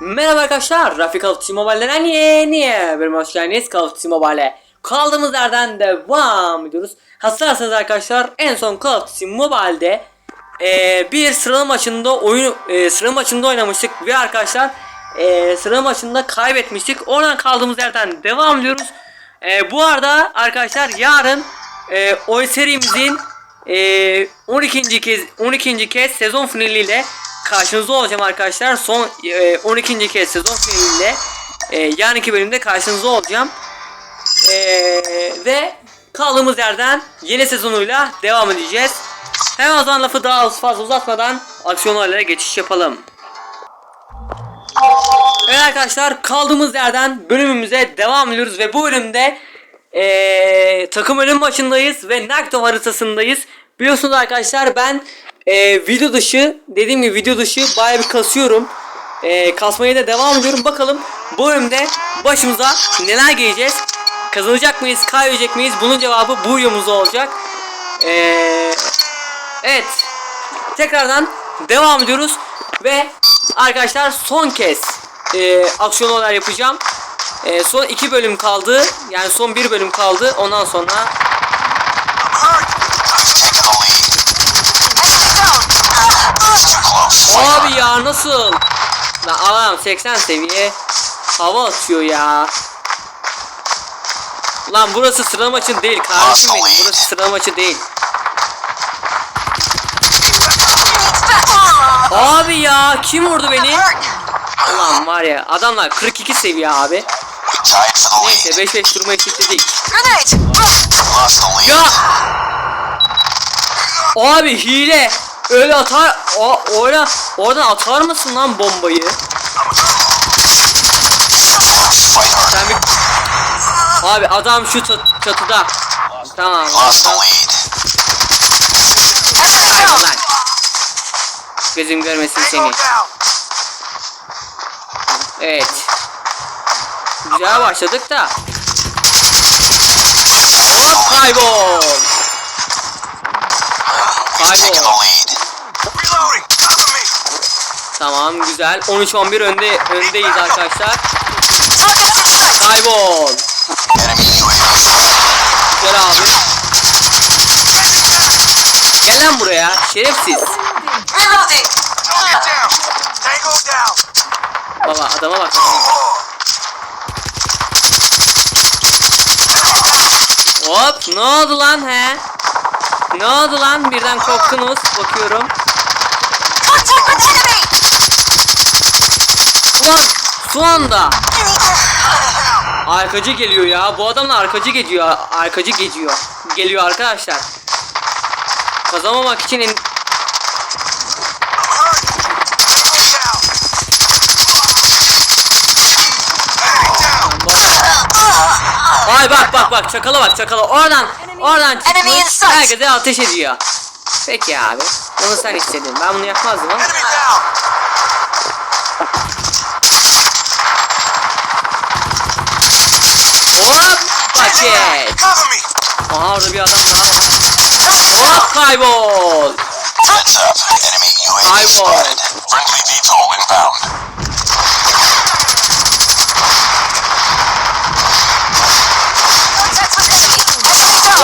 Merhaba arkadaşlar, Rafik Call of Duty Mobile'den yeni bölüm hoş geldiniz Call of Duty Mobile'e. Kaldığımız yerden devam ediyoruz. Hatırlarsanız arkadaşlar en son Call of Duty Mobile'de eee, bir sıralı maçında oyun eee sıralı maçında oynamıştık ve arkadaşlar eee sıralı maçında kaybetmiştik. Oradan kaldığımız yerden devam ediyoruz. Eee, bu arada arkadaşlar yarın eee oyun serimizin eee 12. kez 12. kez sezon finaliyle karşınızda olacağım arkadaşlar. Son e, 12. kez sezon finaliyle e, yarınki bölümde karşınızda olacağım. E, ve kaldığımız yerden yeni sezonuyla devam edeceğiz. Hemen o zaman lafı daha fazla uzatmadan aksiyon olaylara geçiş yapalım. Evet arkadaşlar kaldığımız yerden bölümümüze devam ediyoruz ve bu bölümde eee, takım ölüm maçındayız ve Nakto haritasındayız. Biliyorsunuz arkadaşlar ben eee, video dışı dediğim gibi video dışı baya bir kasıyorum. Eee, kasmaya da devam ediyorum. Bakalım bu bölümde başımıza neler geleceğiz. Kazanacak mıyız, kaybedecek miyiz? Bunun cevabı bu videomuzda olacak. Eee, evet. Tekrardan devam ediyoruz ve arkadaşlar son kez e, aksiyon olaylar yapacağım. E, son iki bölüm kaldı. Yani son bir bölüm kaldı. Ondan sonra abi ya nasıl? Lan adam 80 seviye hava atıyor ya. Lan burası sıra maçı değil kardeşim benim. Burası sıra maçı değil. Abi ya kim vurdu beni? Ulan var ya adamlar 42 seviye abi. Neyse lead. 5-5 duruma eşitledik. Ya! Abi hile. Öyle atar. O, öyle, oradan atar mısın lan bombayı? Sen bir... Abi adam şu çat- çatıda. Tamam. Kaybol lan. Gözüm görmesin seni. Evet. Güzel başladık da. Hop kaybol. Kaybol. Tamam güzel. 13-11 önde öndeyiz arkadaşlar. Kaybol. Gel abi. Gel lan buraya. Şerefsiz. Baba adama bak. Hop ne oldu lan he? Ne oldu lan? Birden korktunuz. Bakıyorum. Ulan şu anda. Arkacı geliyor ya. Bu adamla arkacı geliyor. Arkacı geliyor. Geliyor arkadaşlar. Kazanmamak için en... Ay bak bak bak çakala bak çakala oradan oradan çıkmış herkese ateş ediyor. Peki abi bunu sen istedin ben bunu yapmazdım ama. Me. Aha orada bir adam daha var. Hop kaybol. Down.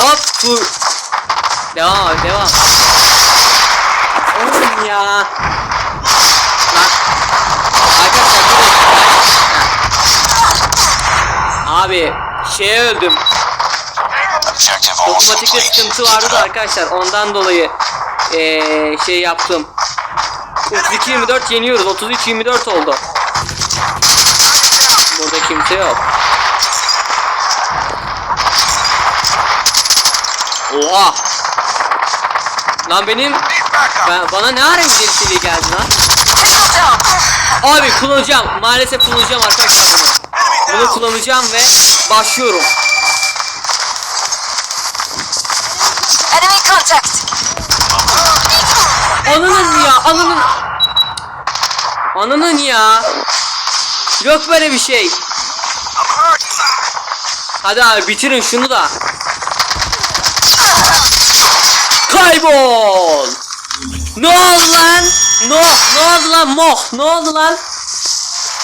Hop dur. Devam abi devam. Oğlum ya. Lan. Arkadaşlar bir dakika. Abi şeye öldüm. Dokunmatikte sıkıntı vardı da arkadaşlar ondan dolayı eee şey yaptım. 32-24 yeniyoruz. 33-24 oldu. Burada kimse yok. Oha! Lan benim ben, bana ne ara güzel geldi lan? Abi kullanacağım. Maalesef kullanacağım arkadaşlar bunu. Bunu kullanacağım ve başlıyorum. Enemy contact. Ananın ya, ananın. Ananın ya. Yok böyle bir şey. Hadi abi bitirin şunu da. Kaybol. Ne oldu lan? No, ne oldu lan? Moh, ne oldu lan?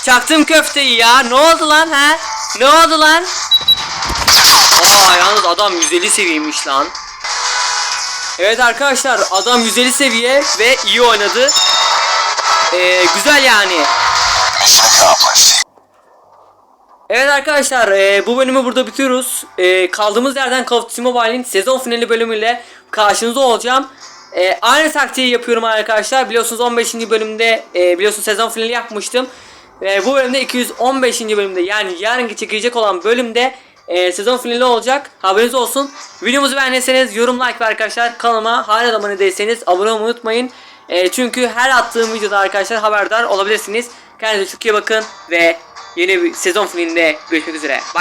Çaktım köfteyi ya. Ne oldu lan ha? Ne oldu lan? Aa yalnız adam 150 seviyeymiş lan. Evet arkadaşlar adam 150 seviye ve iyi oynadı. Ee, güzel yani. Evet arkadaşlar e, bu bölümü burada bitiriyoruz. E, kaldığımız yerden Call of Duty Mobile'in sezon finali bölümüyle karşınızda olacağım. E, aynı taktiği yapıyorum arkadaşlar. Biliyorsunuz 15. bölümde e, biliyorsunuz sezon finali yapmıştım. Ve bu bölümde 215. bölümde yani yarınki çekilecek olan bölümde e, sezon finali olacak. Haberiniz olsun. Videomuzu beğendiyseniz yorum like ve arkadaşlar kanalıma hala abone değilseniz abone olmayı unutmayın. E, çünkü her attığım videoda arkadaşlar haberdar olabilirsiniz. Kendinize çok iyi bakın ve yeni bir sezon finalinde görüşmek üzere. Bay.